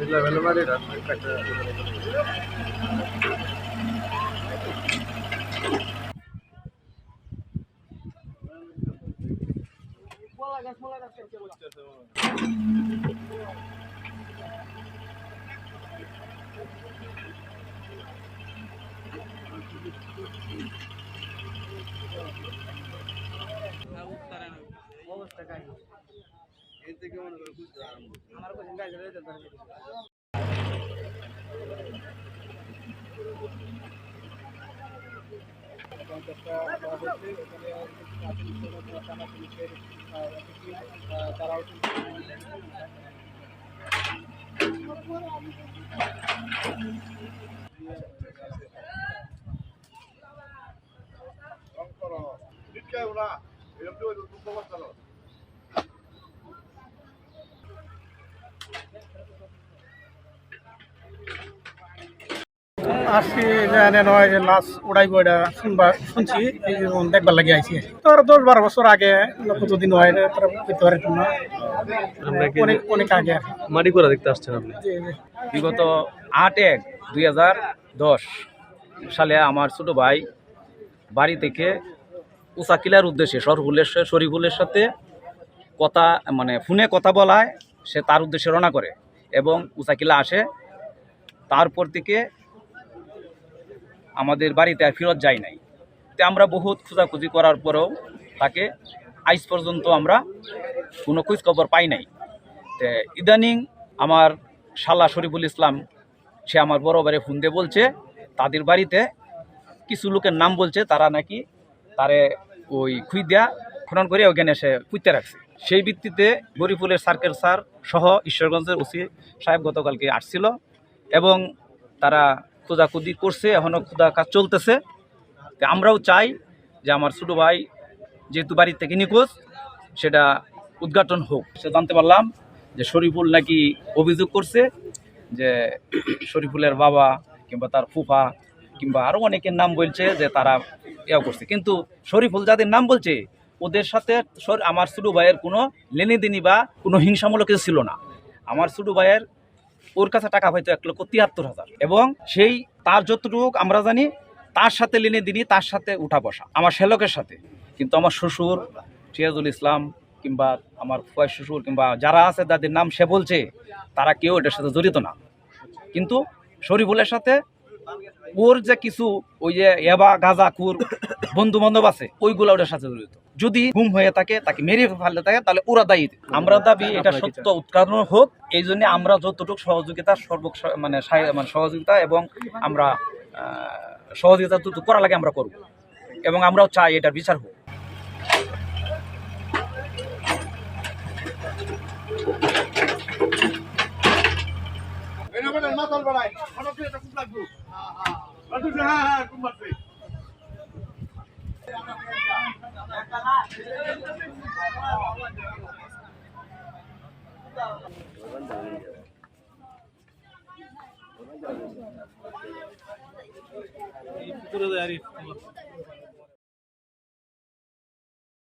El level variedad What? তারাও Ora, io mi devo un po' passare. আসছি জানেন হয় যে লাশ উড়াইব এটা শুনবা শুনছি দেখবার লাগে আইছি। আর দশ বারো বছর আগে কতদিন হয় তারা করতে পারে না অনেক অনেক আগে। মাটি করা দেখতে আসছেন আপনি। বিগত আট এক দুই হাজার দশ সালে আমার ছোট ভাই বাড়ি থেকে উসাকিলার উদ্দেশ্যে শরফুলের সা- শরীফুলের সাথে কথা মানে ফোনে কথা বলায় সে তার উদ্দেশ্যে রওনা করে এবং উসাকিলা আসে। তারপর থেকে আমাদের বাড়িতে আর ফেরত যায় নাই। তো আমরা বহুত খোঁজাখুঁজি করার পরেও তাকে আইস পর্যন্ত আমরা কোনো খোঁজ খবর পাই নাই। তে ইদানিং আমার শালা শরীফুল ইসলাম, সে আমার বড় বাড়ি ফোন দিয়ে বলছে, তাদের বাড়িতে কিছু লোকের নাম বলছে, তারা নাকি তারে ওই খুই দেয়া খনন করে ওখানে সে পুঁতে রাখছে। সেই ভিত্তিতে গরিফুলের সার্কেল স্যার সহ ঈশ্বরগঞ্জের ওসি সাহেব গতকালকে আসছিল এবং তারা খোঁজাখুঁজি করছে এখনও খোঁজা কাজ চলতেছে আমরাও চাই যে আমার ছোটো ভাই যেহেতু বাড়ির থেকে নিখোঁজ, সেটা উদ্ঘাটন হোক। সে জানতে পারলাম যে শরীফুল নাকি অভিযোগ করছে যে শরীফুলের বাবা কিংবা তার ফুফা কিংবা আরও অনেকের নাম বলছে যে তারা ইয়া করছে। কিন্তু শরীফুল যাদের নাম বলছে, ওদের সাথে আমার ছোটো ভাইয়ের কোনো লেনিদেনি বা কোনো হিংসামূলক কিছু ছিল না। আমার ছোটো ভাইয়ের ওর কাছে টাকা হয়তো এক লক্ষ তিয়াত্তর হাজার। এবং সেই তার যতটুকু আমরা জানি, তার সাথে লেনেদিনই তার সাথে উঠা বসা, আমার শ্যালকের সাথে। কিন্তু আমার শ্বশুর সিরাজুল ইসলাম কিংবা আমার ফুয়াই শ্বশুর কিংবা যারা আছে তাদের নাম সে বলছে, তারা কেউ এটার সাথে জড়িত না। কিন্তু শরীফুলের সাথে ওর যে কিছু ওই যে এবা, গাজা, কুর বন্ধু বান্ধব আছে, ওইগুলো ওটার সাথে জড়িত। যদি গুম হয়ে থাকে তাকে মেরে ফেলতে থাকে তাহলে ওরা দায়ী। আমরা দাবি এটা সত্য উৎকারণ হোক এই জন্য আমরা যতটুকু সহযোগিতা সর্ব মানে মানে সহযোগিতা এবং আমরা সহযোগিতা যতটুকু করা লাগে আমরা করব। এবং আমরাও চাই এটার বিচার হোক। ভিতরে যাই আরিফ, তোমার।